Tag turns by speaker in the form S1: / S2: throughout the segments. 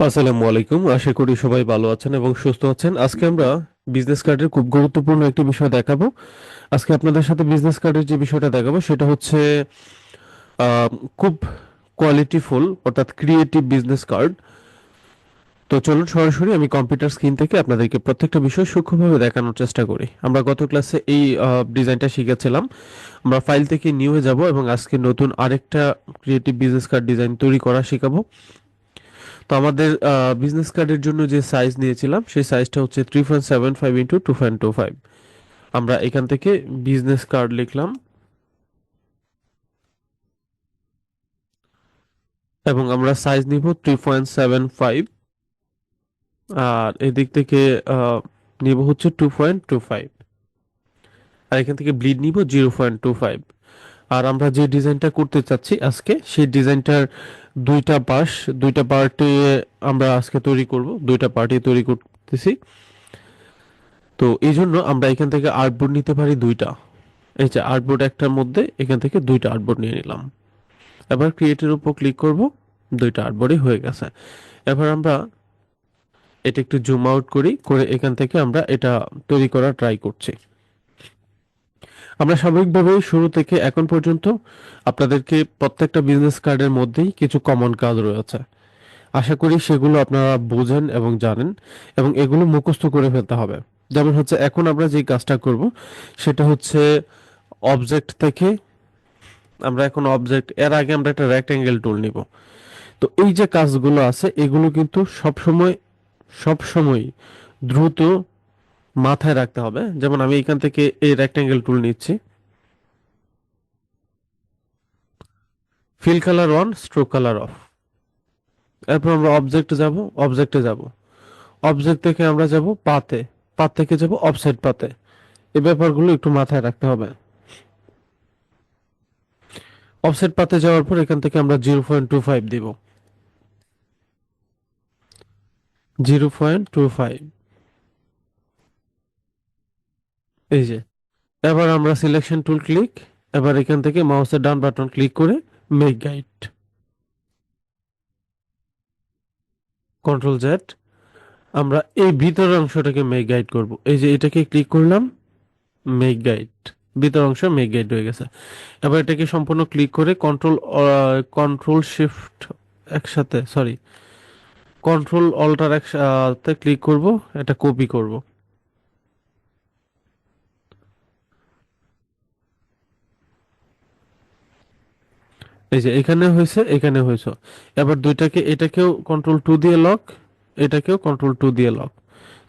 S1: আসসালামু আলাইকুম। আশা করি সবাই ভালো আছেন এবং সুস্থ আছেন। আজকে আমরা বিজনেস কার্ডের খুব গুরুত্বপূর্ণ একটি বিষয় দেখাবো। আজকে আপনাদের সাথে বিজনেস কার্ডের যে বিষয়টা দেখাবো, সেটা হচ্ছে খুব কোয়ালিটিফুল অর্থাৎ ক্রিয়েটিভ বিজনেস কার্ড তো চলুন সরাসরি আমি কম্পিউটার স্ক্রিন থেকে আপনাদেরকে প্রত্যেকটা বিষয় সূক্ষ্মভাবে দেখানোর চেষ্টা করি। আমরা গত ক্লাসে এই ডিজাইনটা শিখেছিলাম। আমরা ফাইল থেকে নিউ যাব এবং আজকে নতুন আরেকটা ক্রিয়েটিভ বিজনেস কার্ড ডিজাইন তৈরি করা শেখাবো। তো আমাদের বিজনেস কার্ডের জন্য যে সাইজ নিয়েছিলাম, সেই সাইজটা হচ্ছে three point seven five into two point two five আমরা এখান থেকে বিজনেস কার্ড লিখলাম। এবং আমরা সাইজ নিব থ্রি পয়েন্ট সেভেন ফাইভ আর এদিক থেকে নিব হচ্ছে টু পয়েন্ট টু ফাইভ আর এখান থেকে ব্লিড নিব জিরো পয়েন্ট টু ফাইভ আর আমরা যে ডিজাইনটা করতে চাচ্ছি আজকে, সেই ডিজাইনটার দুইটা পাশ দুইটা পার্টে আমরা আজকে তৈরি করব, দুইটা পার্টি তৈরি করতেছি। তো এই জন্য আমরা এখান থেকে আর্টবোর্ড নিতে পারি দুইটা। এই যে আর্টবোর্ড একটার মধ্যে, এখান থেকে দুইটা আর্টবোর্ড নিয়ে নিলাম। এবার ক্রিয়েটের উপর ক্লিক করব, দুইটা আর্টবোর্ডই হয়ে গেছে। এবার আমরা এটা একটু জুম আউট করি, করে এখান থেকে আমরা এটা তৈরি করার ট্রাই করছি। আমরা স্বাভাবিকভাবে শুরু থেকে এখন পর্যন্ত আপনাদেরকে প্রত্যেকটা বিজনেস কার্ডের মধ্যেই কিছু কমন কাজ রয়েছে। আশা করি সেগুলো আপনারা বোঝেন এবং জানেন এবং এগুলো মুখস্থ করে ফেলতে হবে। যেমন হচ্ছে এখন আমরা যে কাজটা করব, সেটা হচ্ছে অবজেক্ট থেকে আমরা এখন অবজেক্ট এর আগে আমরা একটা রেক্টেঙ্গেল টুল নিব। তো এই যে কাজগুলো আছে, এগুলো কিন্তু সব সময় সব সময় দ্রুত মাথায় রাখতে হবে। যেমন আমি এখান থেকে এই রেক্টেঙ্গেল টুল নিচ্ছি। Fill colour on stroke colour off এরপর আমরা অবজেক্টে যাব অবজেক্টে যাব। অবজেক্ট থেকে আমরা যাব পাতে। পাত থেকে যাব অফসেট পাতে। এই ব্যাপারগুলো একটু মাথায় রাখতে হবে। অফসেট পাতে যাওয়ার পর এখান থেকে আমরা জিরো পয়েন্ট টু ফাইভ দিব। জিরো পয়েন্ট টু ফাইভ এই যে, এবার আমরা সিলেকশন টুল ক্লিক এবার এখান থেকে মাউসের ডান বাটন ক্লিক করে মেক গাইড কন্ট্রোল জেড আমরা এই ভিতরের অংশটাকে মেক গাইড করব। এই যে এটাকে ক্লিক করলাম মেক গাইড ভিতর অংশ মেক গাইড হয়ে গেছে। এবার এটাকে সম্পূর্ণ ক্লিক করে কন্ট্রোল কন্ট্রোল শিফট একসাথে সরি কন্ট্রোল অল্টার একসাথে ক্লিক করব, এটা কপি করব। এই যে এখানে হয়েছে এখানে হয়েছে। এবার দুইটাকে, এটাকেও কন্ট্রোল টু দিয়ে লক এটাকেও কন্ট্রোল টু দিয়ে লক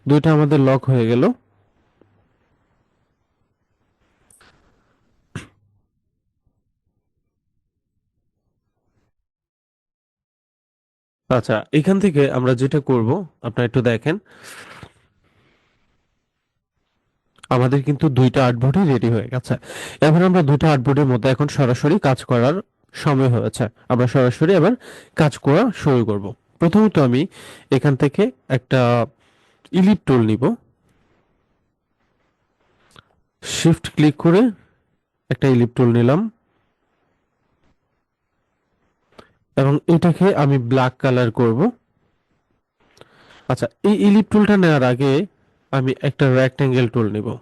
S1: দুইটা আমাদের লক হয়ে গেল। আচ্ছা এখান থেকে আমরা যেটা করব, আপনারা একটু দেখেন। আমাদের কিন্তু দুইটা আর্টবোর্ডই রেডি হয়ে গেছে। এবার আমরা দুইটা আর্টবোর্ডের মধ্যে এখন সরাসরি কাজ করার সময় হয়েছে। আমরা সরাসরি আবার কাজ করা শুরু করব। প্রথমত আমি এখান থেকে একটা ইলিপ টুল নিব। শিফট ক্লিক করে একটা ইলিপ টুল নিলাম। এবং এটাকে আমি ব্ল্যাক কালার করব। আচ্ছা এই ইলিপ টুলটা নেওয়ার আগে আমি একটা রেক্টেঙ্গেল টুল নিব।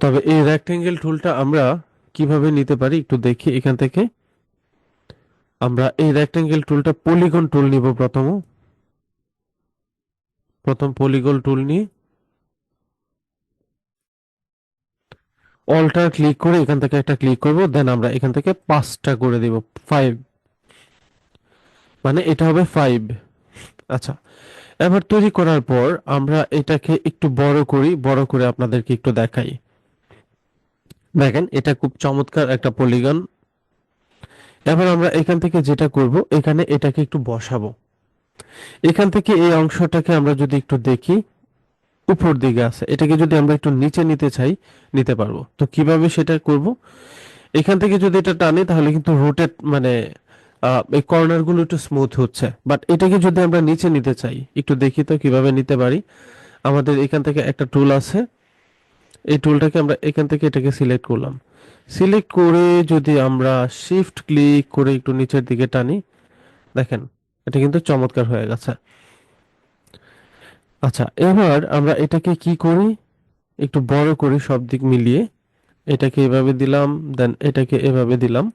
S1: তবে এই রেক্টেঙ্গেল টুলটা আমরা কীভাবে নিতে পারি একটু দেখি এখান থেকে। আমরা এই রেক্টেঙ্গেল টুলটা পলিগন টুল নিব প্রথম। প্রথম পলিগন টুল নিয়ে অল্টার ক্লিক করে এখান থেকে একটা ক্লিক করব দেন আমরা এখান থেকে পাঁচটা করে দিব ফাইভ মানে এটা হবে ফাইভ আচ্ছা এবার তৈরি করার পর আমরা এটাকে একটু বড় করি, বড় করে আপনাদেরকে একটু দেখাই। দেখেন, এটা খুব চমৎকার একটা পলিগন এবার আমরা এখান থেকে যেটা করব, এখানে এটাকে একটু বসাবো। এখান থেকে এই অংশটাকে আমরা যদি একটু দেখি, উপর দিকে আছে। এটাকে যদি আমরা একটু নিচে নিতে চাই, নিতে পারব। তো কীভাবে সেটা করব? এখান থেকে যদি এটা টানি, তাহলে কিন্তু রোটেট মানে এই কর্নারগুলো একটু স্মুথ হচ্ছে। বাট এটাকে যদি আমরা নিচে নিতে চাই, একটু দেখি তো কীভাবে নিতে পারি। আমাদের এখান থেকে একটা টুল আছে। এই টুলটাকে আমরা এখান থেকে এটাকে সিলেক্ট করলাম। সিলেক্ট করে যদি আমরা শিফট ক্লিক করে একটু নিচের দিকে টানি, দেখেন, এটা কিন্তু চমৎকার হয়ে গেছে। আচ্ছা এবার আমরা এটাকে কি করি? একটু বড় করি সব দিক মিলিয়ে এটাকে এভাবে দিলাম দেন এটাকে এভাবে দিলাম।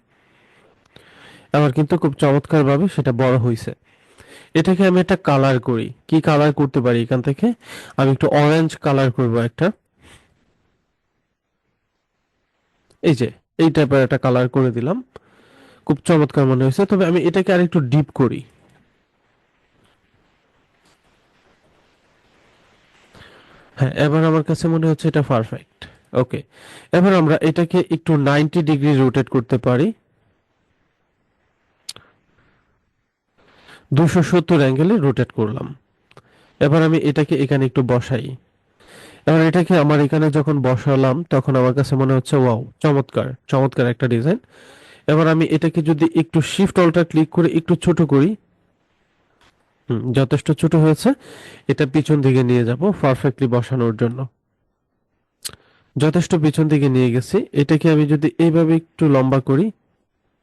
S1: আবার কিন্তু খুব চমৎকার ভাবে সেটা বড় হয়েছে এটাকে আমি একটা কালার করি। কি কালার করতে পারি এখান থেকে? আমি একটু অরেঞ্জ কালার করব একটা। এই যে, এই টাইপের একটা কালার করে দিলাম। খুব চমৎকার মনে হয়েছে। তবে আমি এটাকে আর একটু ডিপ করি। হ্যাঁ এবার আমার কাছে মনে হচ্ছে এটা পারফেক্ট ওকে এবার আমরা এটাকে একটু নাইনটি ডিগ্রি রোটেট করতে পারি। দুশো সত্তর অ্যাঙ্গেলে রোটেট করলাম। এবার আমি এটাকে এখানে একটু বসাই। এবার এটাকে আমার এখানে যখন বসালাম, তখন আমার কাছে মনে হচ্ছে, ওয়াও, চমৎকার চমৎকার একটা ডিজাইন। এবার আমি এটাকে যদি একটু শিফট অল্টার ক্লিক করে একটু ছোট করি যথেষ্ট ছোট হয়েছে, এটা পিছন দিকে নিয়ে যাব পারফেক্টলি বসানোর জন্য। যথেষ্ট পিছন দিকে নিয়ে গেছি, এটাকে আমি যদি এইভাবে একটু লম্বা করি,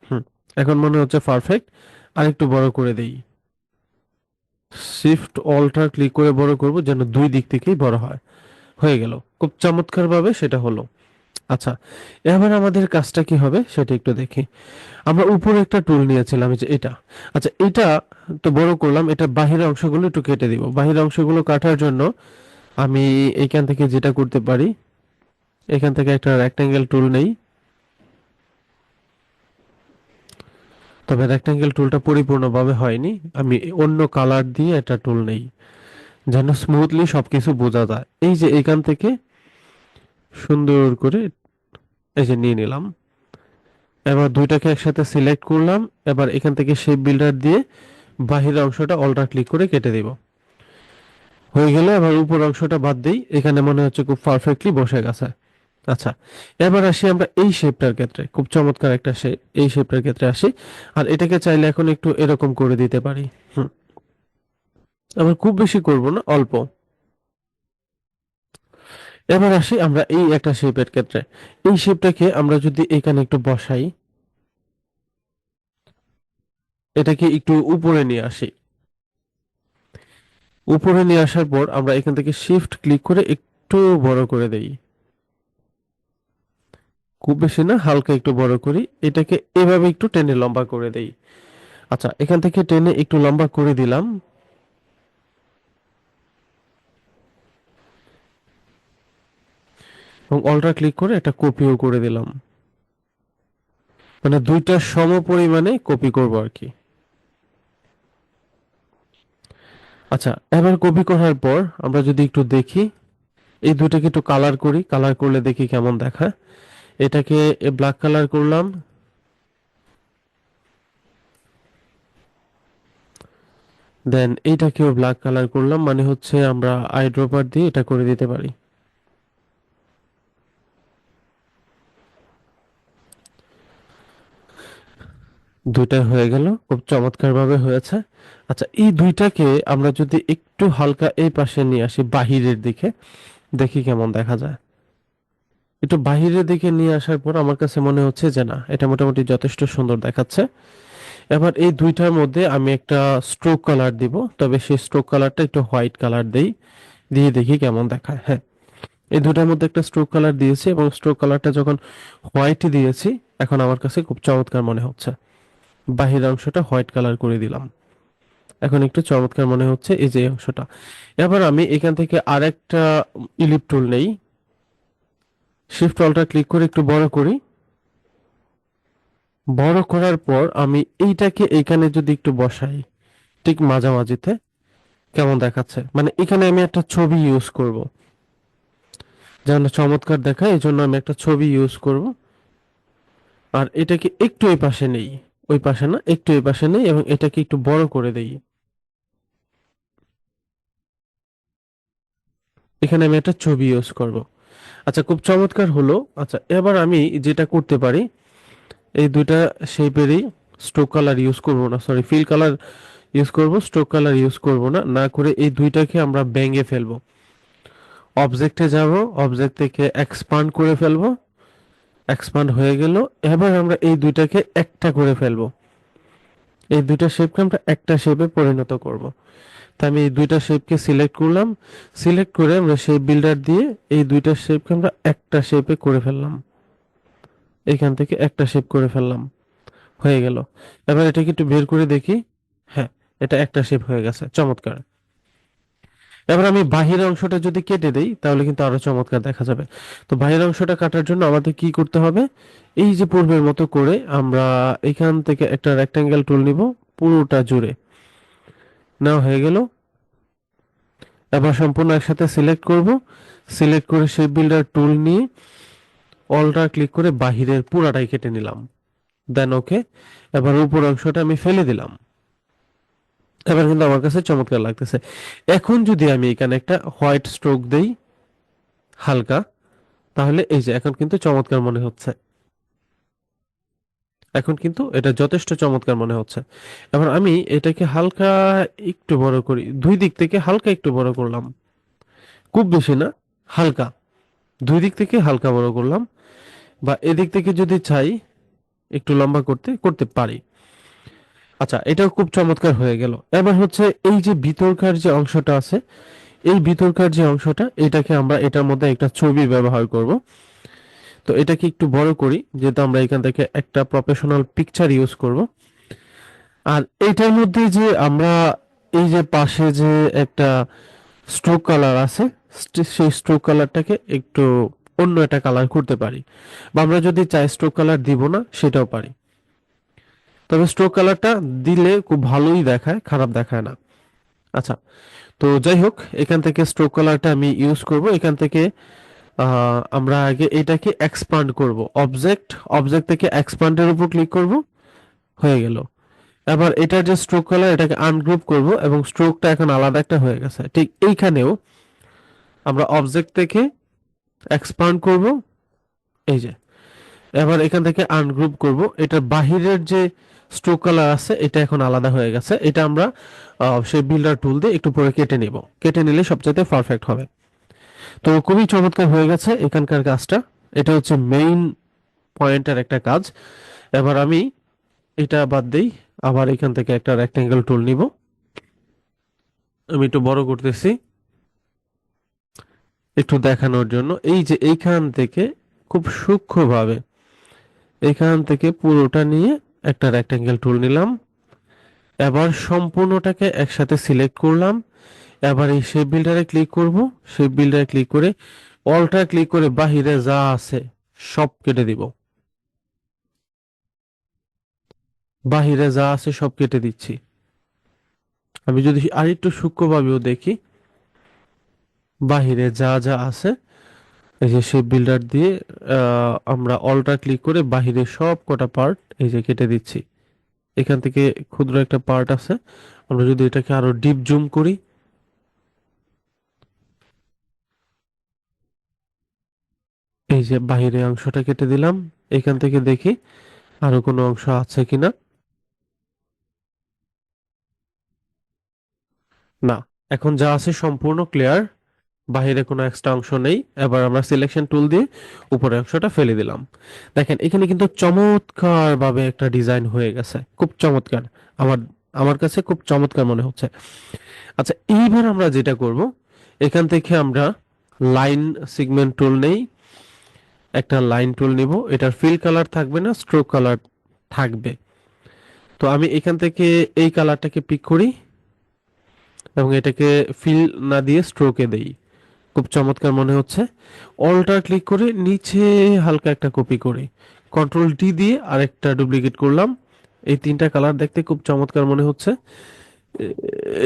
S1: হুম, এখন মনে হচ্ছে পারফেক্ট আর একটু বড় করে দেই। শিফট অল্টার ক্লিক করে বড় করব, যেন দুই দিক থেকেই বড় হয়। হয়ে গেল। খুব চমৎকার ভাবে সেটা হলো। আচ্ছা এবার আমাদের কাজটা কি হবে সেটা একটু দেখি। আমরা উপরে একটা টুল নিয়েছিলাম যে এটা। আচ্ছা এটা তো বড় করলাম, এটা বাহিরের অংশগুলো একটু কেটে দিব। বাহিরের অংশগুলো কাটার জন্য আমি এইখান থেকে যেটা করতে পারি, এখান থেকে একটা রেক্টাঙ্গেল টুল নেই। তবে রেক্টাঙ্গেল টুলটা পরিপূর্ণভাবে হয়নি। আমি অন্য কালার দিয়ে একটা টুল নেই। যেন স্মুথলি সবকিছু বোঝা যায়। এই যে এখান থেকে সুন্দর করে এই যে নিয়ে নিলাম। এবার দুইটাকে একসাথে সিলেক্ট করলাম। এবার এখান থেকে শেপ বিল্ডার দিয়ে বাহিরের অংশটা অল্টা ক্লিক করে কেটে দেব। হয়ে গেলে এবার উপর অংশটা বাদ দিই। এখানে মনে হচ্ছে খুব পারফেক্টলি বসে গেছে। আচ্ছা এবার আসি আমরা এই শেপটার ক্ষেত্রে। খুব চমৎকার একটা শেপ এই শেপটার ক্ষেত্রে আসি। আর এটাকে চাইলে এখন একটু এরকম করে দিতে পারি। হুম। আবার খুব বেশি করব না, অল্প। এবার আসি আমরা এই একটা শেপের ক্ষেত্রে। এই শেপটাকে আমরা যদি এখানে একটু বসাই, এটাকে একটু উপরে নিয়ে আসি। উপরে নিয়ে আসার পর আমরা এখান থেকে শিফট ক্লিক করে একটু বড় করে দেই। খুব বেশি না, হালকা একটু বড় করি। এটাকে এভাবে একটু টেনে লম্বা করে দেই। আচ্ছা এখান থেকে টেনে একটু লম্বা করে দিলাম। এবং অল্টা ক্লিক করে একটা কপিও করে দিলাম। মানে দুইটা সম পরিমাণে কপি করব আর কি। আচ্ছা এবার কপি করার পর আমরা যদি একটু দেখি, এই দুইটাকে একটু কালার করি কালার করলে দেখি কেমন দেখা এটাকে ব্ল্যাক কালার করলাম। দেন এইটাকেও ব্ল্যাক কালার করলাম মানে হচ্ছে আমরা আই ড্রপার দিয়ে এটা করে দিতে পারি। দুইটা হয়ে গেল, খুব চমৎকার ভাবে হয়েছে। আচ্ছা এই দুইটাকে আমরা যদি একটু হালকা এই পাশে নিয়ে আসি, বাহিরের দিকে, দেখি কেমন দেখা যায়। একটু বাহিরের দিকে নিয়ে আসার পর আমার কাছে মনে হচ্ছে যে না, এটা মোটামুটি যথেষ্ট সুন্দর দেখাচ্ছে। এবার এই দুইটার মধ্যে আমি একটা স্ট্রোক কালার দিব, তবে সেই স্ট্রোক কালারটা একটু হোয়াইট কালার দেই, দিয়ে দেখি কেমন দেখায়। হ্যাঁ এই দুটার মধ্যে একটা স্ট্রোক কালার দিয়েছি এবং স্ট্রোক কালারটা যখন হোয়াইট দিয়েছি, এখন আমার কাছে খুব চমৎকার মনে হচ্ছে। বাহির অংশটা হোয়াইট কালার করে দিলাম। এখন একটু চমৎকার মনে হচ্ছে এই যে অংশটা। এবার আমি এখান থেকে আরেকটা ইলিপ টুল নেই। শিফট অল্টা ক্লিক করে একটু বড় করি। বড় করার পর আমি এইটাকে এইখানে যদি একটু বসাই, ঠিক মাঝামাঝিতে, কেমন দেখাচ্ছে? মানে এখানে আমি একটা ছবি ইউজ করব। যেন চমৎকার দেখায় এই জন্য আমি একটা ছবি ইউজ করব। আর এটাকে একটু এই পাশে নেই। ওই পাশে না, একটু এই পাশে নেই এবং এটাকে একটু বড় করে দেই। এখানে আমি একটা ছবি ইউজ করব। আচ্ছা খুব চমৎকার হলো। আচ্ছা এবার আমি যেটা করতে পারি, এই দুইটা শেপেরই স্ট্রোক কালার ইউজ করব না সরি ফিল কালার ইউজ করব স্ট্রোক কালার ইউজ করব না না করে এই দুইটাকে আমরা ব্যাঙ্গে ফেলব। অবজেক্টে যাব অবজেক্ট থেকে এক্সপান্ড করে ফেলব এক্সপান্ড হয়ে গেল। এবার আমরা এই দুইটাকে একটা করে ফেলব। এই দুইটা শেপকে আমরা একটা শেপে পরিণত করব। তা আমি এই দুইটা শেপকে সিলেক্ট করলাম। সিলেক্ট করে আমরা শেপ বিল্ডার দিয়ে এই দুইটা শেপকে আমরা একটা শেপে করে ফেললাম। এখান থেকে একটা শেপ করে ফেললাম। হয়ে গেল। এবার এটাকে একটু বের করে দেখি। হ্যাঁ এটা একটা শেপ হয়ে গেছে। চমৎকার। এবার আমি বাহির অংশটা যদি কেটে দেই, তাহলে কিন্তু আরও চমৎকার দেখা যাবে। তো বাহির অংশটা কাটার জন্য আমাদের কি করতে হবে? এই যে পূর্বের মতো করে আমরা এখান থেকে একটা রেক্টাঙ্গেল টুল নিব, পুরোটা জুড়ে। নেওয়া হয়ে গেল। এবার সম্পূর্ণ একসাথে সিলেক্ট করব। সিলেক্ট করে শেপ বিল্ডার টুল নিয়ে অলটা ক্লিক করে বাহিরের পুরাটাই কেটে নিলাম। দেন ওকে এবার উপর অংশটা আমি ফেলে দিলাম। এবার কিন্তু আমার কাছে চমৎকার লাগতেছে। এখন যদি আমি এখানে একটা হোয়াইট স্ট্রোক দেই, হালকা, তাহলে এই যে এখন কিন্তু চমৎকার মনে হচ্ছে। এখন কিন্তু এটা যথেষ্ট চমৎকার মনে হচ্ছে। এবার আমি এটাকে হালকা একটু বড় করি, দুই দিক থেকে হালকা একটু বড় করলাম। খুব বেশি না, হালকা। দুই দিক থেকে হালকা বড় করলাম, বা এদিক থেকে যদি চাই, একটু লম্বা করতে করতে পারি। আচ্ছা এটাও খুব চমৎকার হয়ে গেল। এবার হচ্ছে এই যে ভিতরকার যে অংশটা আছে, এই ভিতরকার যে অংশটা, এটাকে আমরা এটার মধ্যে একটা ছবি ব্যবহার করব। তো এটাকে একটু বড় করি, যেহেতু আমরা এখান থেকে একটা প্রফেশনাল পিকচার ইউজ করব। আর এটার মধ্যে যে আমরা এই যে পাশে যে একটা স্ট্রোক কালার আছে সেই স্ট্রোক কালারটাকে একটু অন্য একটা কালার করতে পারি। বা আমরা যদি চাই স্ট্রোক কালার দিব না, সেটাও পারি। তবে স্ট্রোক কালারটা দিলে খুব ভালোই দেখায়, খারাপ দেখায় না। আচ্ছা তো যাই হোক, এখান থেকে স্ট্রোক কালারটা আমি ইউজ করব। এখান থেকে আমরা আগে এটাকে এক্সপান্ড করব। অবজেক্ট অবজেক্ট থেকে এক্সপান্ডের উপর ক্লিক করব। হয়ে গেল। এবার এটার যে স্ট্রোক কালার এটাকে আনগ্রুপ করব এবং স্ট্রোকটা এখন আলাদা একটা হয়ে গেছে। ঠিক এইখানেও আমরা অবজেক্ট থেকে এক্সপান্ড করব। এই যে এবার এখান থেকে আনগ্রুপ করব। এটার বাহিরের যে স্ট্রোক কালার আছে, এটা এখন আলাদা হয়ে গেছে। এটা আমরা সেই বিল্ডার টুল দিয়ে একটু পরে কেটে নিব। কেটে নিলে সবচেয়ে পারফেক্ট হবে। তো খুবই চমৎকার হয়ে গেছে এখানকার কাজটা। এটা হচ্ছে মেইন পয়েন্টের একটা কাজ। এবার আমি এটা বাদ দেই। আবার এখান থেকে একটা রেক্টেঙ্গেল টুল নিব। আমি একটু বড় করতেছি। একটু দেখানোর জন্য। এই যে এইখান থেকে খুব সূক্ষ্মভাবে এখান থেকে পুরোটা নিয়ে একটা রেক্টেঙ্গেল টুল নিলাম। এবার সম্পূর্ণটাকে একসাথে সিলেক্ট করলাম। এবার এই শেপ বিল্ডারে ক্লিক করব। শেপ বিল্ডারে ক্লিক করে অলটা ক্লিক করে বাহিরে যা আছে সব কেটে দিব। বাহিরে যা আছে সব কেটে দিচ্ছি। আমি যদি আরেকটু সূক্ষ্মভাবেও দেখি, বাহিরে যা যা আছে এই যে শেপ বিল্ডার দিয়ে আমরা অলটা ক্লিক করে বাহিরে সব কটা পার্ট এই যে কেটে দিচ্ছি। এখান থেকে ক্ষুদ্র একটা পার্ট আছে। আমরা যদি এটাকে আরও ডিপ জুম করি। এই যে বাহিরে অংশটা কেটে দিলাম। এখান থেকে দেখি আরও কোনো অংশ আছে কিনা। না, এখন যা আছে সম্পূর্ণ ক্লিয়ার বাহিরে কোনো এক্সট্রা অংশ নেই। এবার আমরা সিলেকশন টুল দিয়ে উপরের অংশটা ফেলে দিলাম। দেখেন, এখানে কিন্তু চমৎকার ভাবে একটা ডিজাইন হয়ে গেছে। খুব চমৎকার। আমার আমার কাছে খুব চমৎকার মনে হচ্ছে। আচ্ছা এইবার আমরা যেটা করব, এখান থেকে আমরা লাইন সিগমেন্ট টুল নেই। একটা লাইন টুল নিব। এটার ফিল কালার থাকবে না স্ট্রোক কালার থাকবে। তো আমি এখান থেকে এই কালারটাকে পিক করি এবং এটাকে ফিল না দিয়ে স্ট্রোকে দেই। খুব চমৎকার মনে হচ্ছে। অলটা ক্লিক করে নিচে হালকা একটা কপি করি। কন্ট্রোল ডি দিয়ে আরেকটা ডুপ্লিকেট করলাম। এই তিনটা কালার দেখতে খুব চমৎকার মনে হচ্ছে।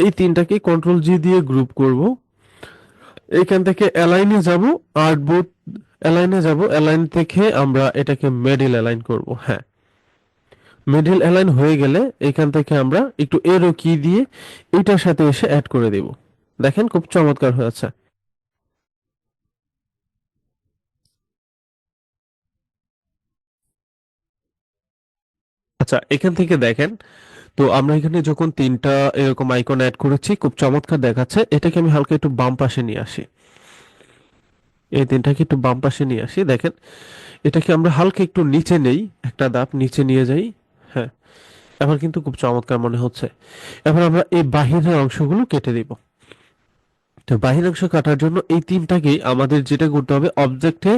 S1: এই তিনটাকে কন্ট্রোল জি দিয়ে গ্রুপ করব। এখান থেকে অ্যালাইনে যাব আর্টবোর্ড অ্যালাইনে যাব। অ্যালাইন থেকে আমরা এটাকে মিডল অ্যালাইন করব। হ্যাঁ। মিডল অ্যালাইন হয়ে গেলে এখান থেকে আমরা একটু এরো কি দিয়ে এটার সাথে এসে অ্যাড করে দেব। দেখেন খুব চমৎকার হয়েছে আচ্ছা এখান থেকে দেখেন। তো আমরা এখানে যখন তিনটা এরকম আইকন অ্যাড করেছি, খুব চমৎকার দেখাচ্ছে। এটাকে আমি হালকা একটু বাম পাশে নিয়ে আসি। এই তিনটাকে একটু বাম পাশে নিয়ে আসি। দেখেন, এটাকে আমরা হালকা একটু নিচে নেই, একটা ধাপ নিচে নিয়ে যাই। হ্যাঁ এবার কিন্তু খুব চমৎকার মনে হচ্ছে। এবার আমরা এই বাহিরের অংশগুলো কেটে দিব। তো বাহির অংশ কাটার জন্য এই তিনটাকেই আমাদের যেটা করতে হবে অবজেক্টে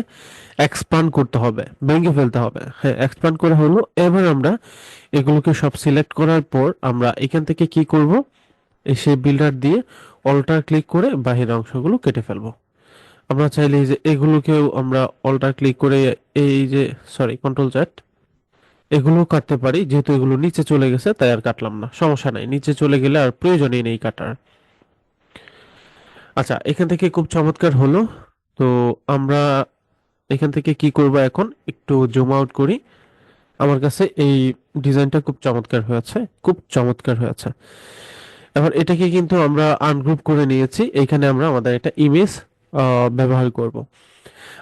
S1: এক্সপান্ড করতে হবে, ভেঙে ফেলতে হবে। হ্যাঁ এক্সপান্ড করা হলো। এবার আমরা এগুলোকে সব সিলেক্ট করার পর আমরা এখান থেকে কি করব? এসে বিল্ডার দিয়ে অল্টার ক্লিক করে বাহিরের অংশগুলো কেটে ফেলব। আমরা চাইলে এই যে এগুলোকেও আমরা অল্টার ক্লিক করে এই যে সরি কন্ট্রোল চ্যাট এগুলো কাটতে পারি। যেহেতু এগুলো নিচে চলে গেছে, তাই আর কাটলাম না। সমস্যা নাই, নিচে চলে গেলে আর প্রয়োজনই নেই কাটার। আচ্ছা এখান থেকে খুব চমৎকার হলো। তো আমরা এখান থেকে কি করব এখন? একটু জুম আউট করি। আমার কাছে এই ডিজাইনটা খুব চমৎকার হয়েছে, খুব চমৎকার হয়েছে। এবার এটাকে কিন্তু আমরা আনগ্রুপ করে নিয়েছি। এখানে আমরা আমাদের একটা ইমেজ ব্যবহার করব।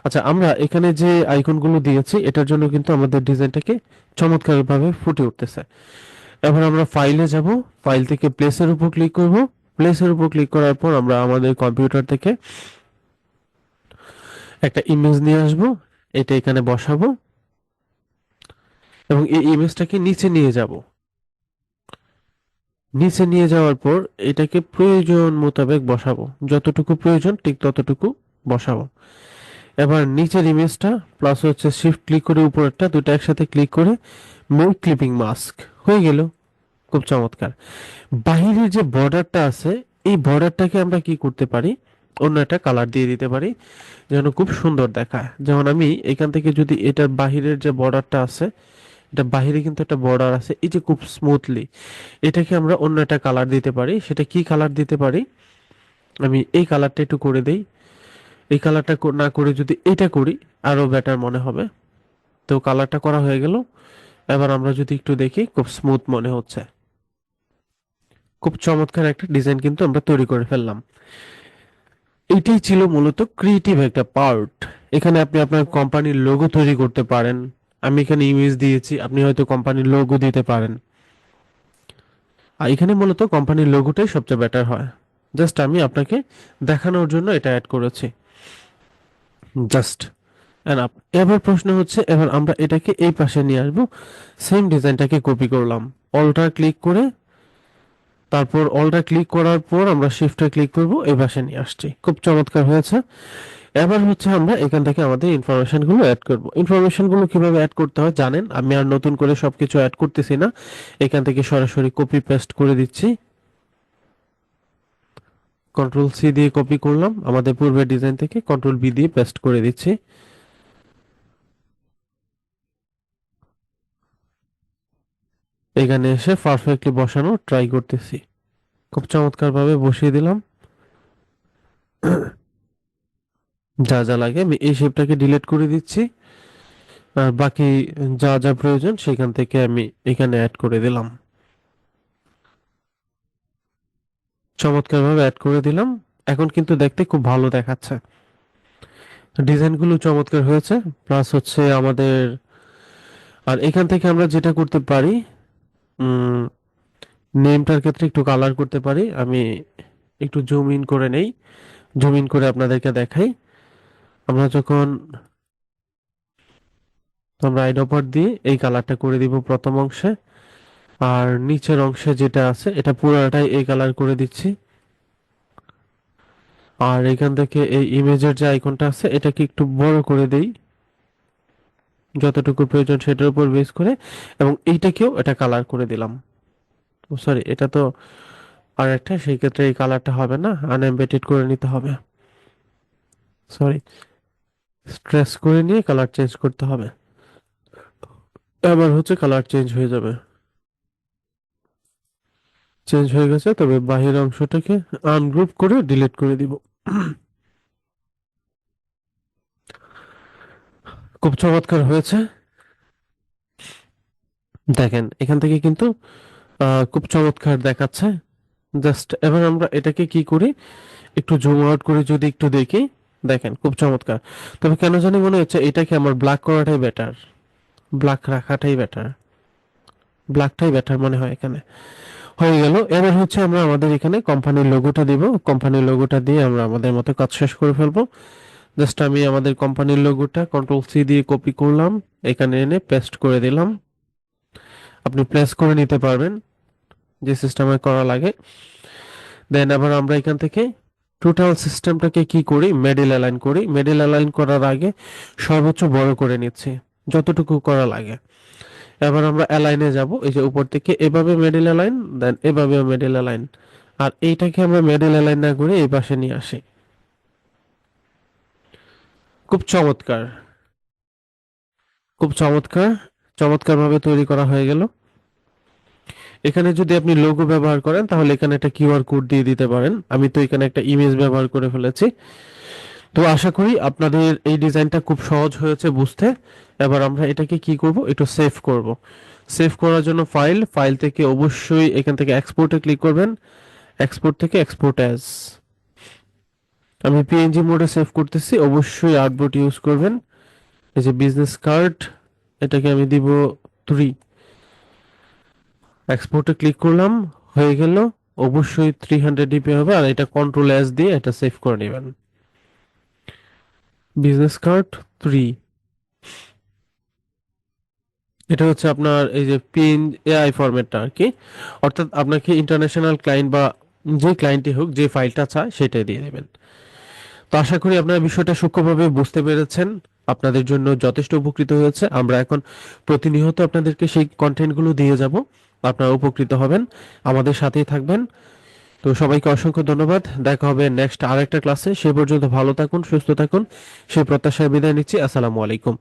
S1: আচ্ছা আমরা এখানে যে আইকনগুলো দিয়েছি, এটার জন্য কিন্তু আমাদের ডিজাইনটাকে চমৎকারভাবে ফুটে উঠতেছে। এবার আমরা ফাইলে যাব। ফাইল থেকে প্লেসের উপর ক্লিক করব। প্লেসের উপর ক্লিক করার পর আমরা আমাদের কম্পিউটার থেকে একটা ইমেজ নিয়ে আসব। এটা এখানে বসাবো। এবং এই ইমেজটাকে নিচে নিয়ে যাব। নিচে নিয়ে যাওয়ার পর এটাকে প্রয়োজন মোতাবেক বসাবো। যতটুকু প্রয়োজন ঠিক ততটুকু বসাবো। এবার নিচের ইমেজটা প্লাস হচ্ছে শিফট ক্লিক করে উপরেরটা দুটো একসাথে ক্লিক করে মেক ক্লিপিং মাস্ক হয়ে গেল। খুব চমৎকার। বাহিরের যে বর্ডারটা আছে, এই বর্ডারটাকে আমরা কি করতে পারি? অন্য একটা কালার দিয়ে দিতে পারি, যেন খুব সুন্দর দেখায়। যেমন আমি এখান থেকে যদি এটার বাহিরের যে বর্ডারটা আছে, এটা বাহিরে কিন্তু একটা বর্ডার আছে, এই যে খুব স্মুথলি এটাকে আমরা অন্য একটা কালার দিতে পারি। সেটা কি কালার দিতে পারি? আমি এই কালারটা একটু করে দেই। এই কালারটা না করে যদি এটা করি, আরও বেটার মনে হবে। তো কালারটা করা হয়ে গেল। এবার আমরা যদি একটু দেখি, খুব স্মুথ মনে হচ্ছে। খুব চমৎকার একটা ডিজাইন কিন্তু আমরা তৈরি করে ফেললাম। এটাই ছিল মূলত ক্রিয়েটিভ একটা পার্ট এখানে আপনি আপনার কোম্পানির লোগো তৈরি করতে পারেন। আমি এখানে ইমেজ দিয়েছি, আপনি হয়তো কোম্পানির লোগো দিতে পারেন। আর এখানে মূলত কোম্পানির লোগোটাই সবচেয়ে বেটার হয়। জাস্ট আমি আপনাকে দেখানোর জন্য এটা অ্যাড করেছি। জাস্ট এনাফ এবার প্রশ্ন হচ্ছে, এবার আমরা এটাকে এই পাশে নিয়ে আসব। সেম ডিজাইনটাকে কপি করলাম। অল্টার ক্লিক করে তারপর অলটা ক্লিক করার পর আমরা শিফটে ক্লিক করব, এই পাশে নিয়ে আসছি। খুব চমৎকার হয়েছে। এবার হচ্ছে আমরা এখান থেকে আমাদের ইনফরমেশনগুলো অ্যাড করব। ইনফরমেশনগুলো কীভাবে অ্যাড করতে হয় জানেন? আমি আর নতুন করে সবকিছু অ্যাড করতেছি না। এখান থেকে সরাসরি কপি পেস্ট করে দিচ্ছি। কন্ট্রোল সি দিয়ে কপি করলাম। আমাদের পূর্বের ডিজাইন থেকে কন্ট্রোল বি দিয়ে পেস্ট করে দিচ্ছি। এখানে এসে পারফেক্টলি বসানো ট্রাই করতেছি। খুব চমৎকার ভাবে বসিয়ে দিলাম। যা যা লাগে, আমি এই শেপটাকে ডিলিট করে দিচ্ছি। আর বাকি যা যা প্রয়োজন, সেখান থেকে আমি এখানে অ্যাড করে দিলাম। চমৎকার ভাবে অ্যাড করে দিলাম। এখন কিন্তু দেখতে খুব ভালো দেখাচ্ছে। ডিজাইনগুলো চমৎকার হয়েছে। প্লাস হচ্ছে আমাদের, আর এখান থেকে আমরা যেটা করতে পারি নেমটার ক্ষেত্রে একটু কালার করতে পারি। আমি একটু জুম ইন করে নেই। জুম ইন করে আপনাদেরকে দেখাই। আমরা যখন আমরা আইডপার দিয়ে এই কালারটা করে দিব প্রথম অংশে। আর নিচের অংশে যেটা আছে, এটা পুরোটাই এই কালার করে দিচ্ছি। আর এখান থেকে এই ইমেজের যে আইকনটা আছে, এটাকে একটু বড় করে দেই। যতটুকু প্রয়োজন সেটার উপর বেস করে এবং এইটাকেও এটা কালার করে দিলাম। সরি এটা তো আর একটা, সেই ক্ষেত্রে এই কালারটা হবে না আনএমবেটেড করে নিতে হবে। সরি স্ট্রেস করে নিয়ে কালার চেঞ্জ করতে হবে। এবার হচ্ছে কালার চেঞ্জ হয়ে যাবে। চেঞ্জ হয়ে গেছে, তবে বাহির অংশটাকে আনগ্রুপ করে ডিলিট করে দিব। খুব চমৎকার হয়েছে। দেখেন, এখান থেকে কিন্তু খুব চমৎকার দেখাচ্ছে। জাস্ট এবার আমরা এটাকে কি করি? একটু জুম আউট করে যদি একটু দেখি। দেখেন, খুব চমৎকার। তবে কেন জানি মনে হচ্ছে এটাকে আমার ব্ল্যাক করাটাই বেটার। ব্ল্যাক রাখাটাই বেটার। ব্ল্যাকটাই বেটার মনে হয় এখানে। হয়ে গেল। এবার হচ্ছে আমরা আমাদের এখানে কোম্পানির লোগোটা দিব। কোম্পানির লোগোটা দিয়ে আমরা আমাদের মতো কাজ শেষ করে ফেলব। জাস্ট আমি আমাদের কোম্পানির লোগোটা কন্ট্রোল সি দিয়ে কপি করলাম। এখানে এনে পেস্ট করে দিলাম। আপনি প্লেস করে নিতে পারবেন, যে সিস্টেমে করা লাগে। দেন আবার আমরা এখান থেকে টোটাল সিস্টেমটাকে কি করি? মেডেল অ্যালাইন করি। মেডেল অ্যালাইন করার আগে সর্বোচ্চ বড় করে নিচ্ছি, যতটুকু করা লাগে। এবার আমরা অ্যালাইনে যাব, এই যে উপর থেকে এভাবে মেডেল অ্যালাইন দেন এভাবে মেডেল অ্যালাইন আর এইটাকে আমরা মেডেল অ্যালাইন না করে এই পাশে নিয়ে আসি। খুব চমৎকার। খুব চমৎকার চমৎকার ভাবে তৈরি করা হয়ে গেল। এখানে যদি আপনি লোগো ব্যবহার করেন, তাহলে এখানে একটা কিউআর কোড দিয়ে দিতে পারেন। আমি তো এখানে একটা ইমেজ ব্যবহার করে ফেলেছি। তো আশা করি আপনাদের এই ডিজাইনটা খুব সহজ হয়েছে বুঝতে। এবার আমরা এটাকে কি করব? একটু সেভ করব। সেভ করার জন্য ফাইল ফাইল থেকে অবশ্যই এখান থেকে এক্সপোর্টে ক্লিক করবেন। এক্সপোর্ট থেকে এক্সপোর্ট অ্যাজ আমি পিএনজি মোডে সেভ করতেছি, অবশ্যই আর্টবোর্ড ইউজ করবেন। এই যে বিজনেস কার্ড এটাকে আমি দিব থ্রি এক্সপোর্টে ক্লিক করলাম, হয়ে গেল। অবশ্যই থ্রি হান্ড্রেড ডিপি হবে, আর এটা কন্ট্রোল এস দিয়ে এটা সেভ করে নেবেন। বিজনেস কার্ড থ্রি এটা হচ্ছে আপনার এই যে পিএন এআই ফরম্যাটটা আর কি। অর্থাৎ আপনাকে ইন্টারন্যাশনাল ক্লায়েন্ট বা যে ক্লায়েন্টই হোক, যে ফাইলটা চায়, সেটাই দিয়ে দেবেন। তো আশা করি আপনারা বিষয়টা সূক্ষ্মভাবে বুঝতে পেরেছেন। আপনাদের জন্য যথেষ্ট উপকৃত হয়েছে। আমরা এখন প্রতিনিয়ত আপনাদেরকে সেই কন্টেন্টগুলো দিয়ে যাব। আপনারা উপকৃত হবেন। আমাদের সাথেই থাকবেন। তো সবাইকে অসংখ্য ধন্যবাদ। দেখা হবে নেক্সট আরেকটা ক্লাসে সে পর্যন্ত ভালো থাকুন, সুস্থ থাকুন। সেই প্রত্যাশায় বিদায় নিচ্ছি। আসসালামু আলাইকুম।